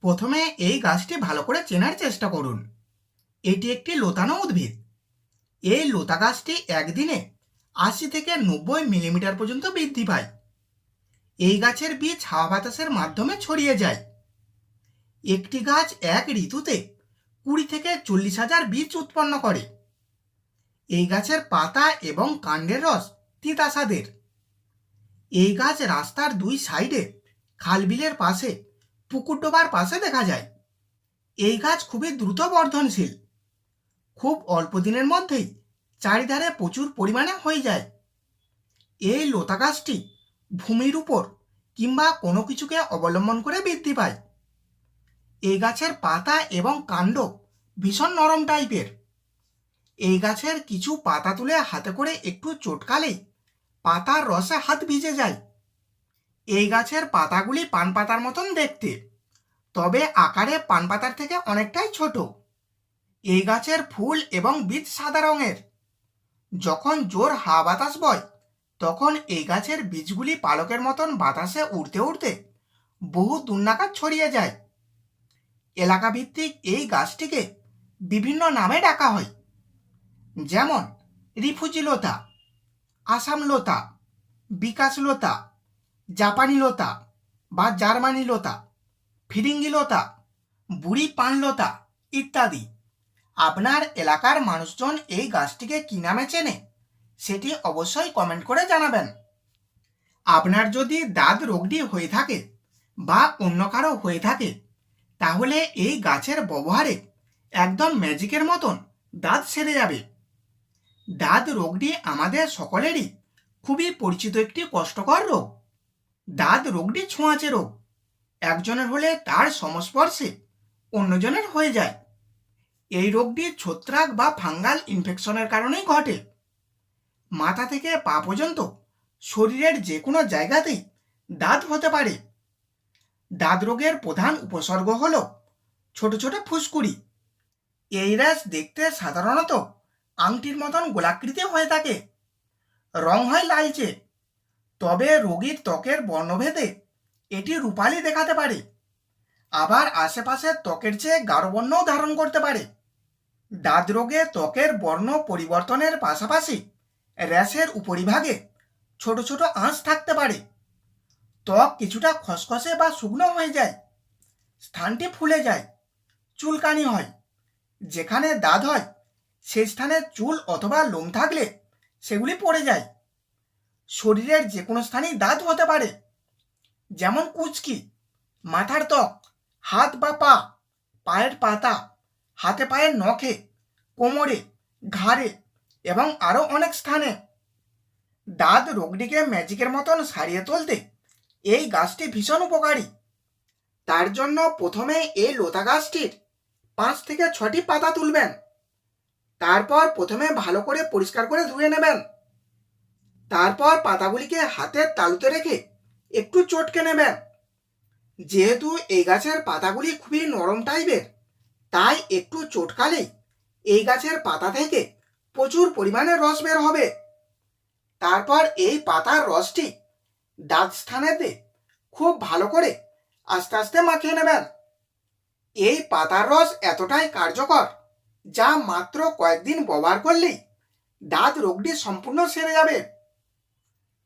প্রথমে এই গাছটি ভালো করে চেনার চেষ্টা করুন। এটি একটি লতানো উদ্ভিদ। এই লতা গাছটি একদিনে আশি থেকে নব্বই মিলিমিটার পর্যন্ত বৃদ্ধি পায়। এই গাছের বীজ হাওয়া বাতাসের মাধ্যমে ছড়িয়ে যায়। একটি গাছ এক ঋতুতে কুড়ি থেকে চল্লিশ হাজার বীজ উৎপন্ন করে। এই গাছের পাতা এবং কাণ্ডের রস তিতাসাদের। এই গাছ রাস্তার দুই সাইডে খালবিলের পাশে পুকুর ডোবার পাশে দেখা যায়। এই গাছ খুবই দ্রুত বর্ধনশীল খুব অল্প দিনের মধ্যেই চারিধারে প্রচুর পরিমাণে হয়ে যায়। এই লতা গাছটি ভূমির উপর কিংবা কোনো কিছুকে অবলম্বন করে বৃদ্ধি পায়। এই গাছের পাতা এবং কাণ্ড ভীষণ নরম টাইপের। এই গাছের কিছু পাতা তুলে হাতে করে একটু চটকালেই পাতার রসে হাত ভিজে যায়। এই গাছের পাতাগুলি পান পাতার মতন দেখতে। তবে আকারে পান পাতার থেকে অনেকটাই ছোট। এই গাছের ফুল এবং বীজ সাদা রঙের। যখন জোর হাওয়া বাতাস বয়, তখন এই গাছের বীজগুলি পালকের মতন বাতাসে উড়তে উড়তে বহু দুর্নাকাত ছড়িয়ে যায়। এলাকা ভিত্তিক এই গাছটিকে বিভিন্ন নামে ডাকা হয়। যেমন রিফুজি লতা আসাম লতা বিকাশ লতা জাপানি লতা বা জার্মানি লতা, ফিরিঙ্গি লতা, বুড়ি পান লতা ইত্যাদি। আপনার এলাকার মানুষজন এই গাছটিকে কী নামে চেনে, সেটি অবশ্যই কমেন্ট করে জানাবেন। আপনার যদি দাঁত রোগটি হয়ে থাকে বা অন্য কারও হয়ে থাকে, তাহলে এই গাছের ব্যবহারে একদম ম্যাজিকের মতন দাঁত সেরে যাবে। দাঁত রোগটি আমাদের সকলেরই খুবই পরিচিত একটি কষ্টকর রোগ। দাঁত রোগটি ছোঁয়াচে রোগ। একজনের হলে তার সংস্পর্শে অন্যজনের হয়ে যায়। এই রোগটি ছত্রাক বা ফাঙ্গাল ইনফেকশনের কারণেই ঘটে। মাথা থেকে পা পর্যন্ত শরীরের যে কোনো জায়গাতেই দাঁত হতে পারে। দাঁত রোগের প্রধান উপসর্গ হল ছোট ছোট ফুসকুড়ি। এই র্যাশ দেখতে সাধারণত আংটির মতন গোলাকৃতি হয়ে থাকে। রং হয় লালচে তবে রোগীর ত্বকের বর্ণভেদে এটি রূপালি দেখাতে পারে। আবার আশেপাশের ত্বকের চেয়ে গাঢ় বর্ণও ধারণ করতে পারে। দাঁত রোগে ত্বকের বর্ণ পরিবর্তনের পাশাপাশি র্যাশের উপরিভাগে ছোট ছোট আঁশ থাকতে পারে। ত্বক কিছুটা খসখসে বা শুকনো হয়ে যায়। স্থানটি ফুলে যায়, চুলকানি হয়। যেখানে দাঁত হয়, সেই স্থানে চুল অথবা লোম থাকলে সেগুলি পড়ে যায়। শরীরের যে কোনো স্থানেই দাঁত হতে পারে। যেমন কুচকি, মাথার ত্বক, হাত বা পা, পায়ের পাতা, হাতে পায়ের নখে, কোমরে, ঘাড়ে এবং আরও অনেক স্থানে। দাঁত রোগটিকে ম্যাজিকের মতন সারিয়ে তুলতে এই গাছটি ভীষণ উপকারী। তার জন্য প্রথমে এই লোতা গাছটির পাঁচ থেকে ছটি পাতা তুলবেন। তারপর প্রথমে ভালো করে পরিষ্কার করে ধুয়ে নেবেন। তারপর পাতাগুলিকে হাতের তালুতে রেখে একটু চটকে নেবেন। যেহেতু এই গাছের পাতাগুলি খুবই নরম টাইপের, তাই একটু চটকালেই এই গাছের পাতা থেকে প্রচুর পরিমাণে রস বের হবে। তারপর এই পাতার রসটি দাঁত স্থানেতে খুব ভালো করে আস্তে আস্তে মাখিয়ে নেবেন। এই পাতার রস এতটাই কার্যকর যা মাত্র কয়েকদিন ব্যবহার করলেই দাঁত রোগটি সম্পূর্ণ সেরে যাবে।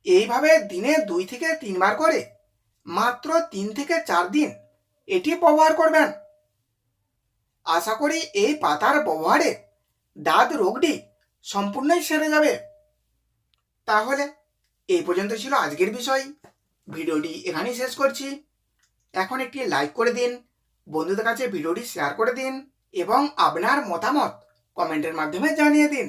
এইভাবে দিনে দুই থেকে তিনবার করে, মাত্র তিন থেকে চার দিন এটি ব্যবহার করবেন। আশা করি এই পাতার ব্যবহারে দাঁত রোগটি সম্পূর্ণই সেরে যাবে। তাহলে এই পর্যন্ত ছিল আজকের বিষয়। ভিডিওটি এখানেই শেষ করছি। এখন একটি লাইক করে দিন, বন্ধুদের কাছে ভিডিওটি শেয়ার করে দিন এবং আপনার মতামত কমেন্টের মাধ্যমে জানিয়ে দিন।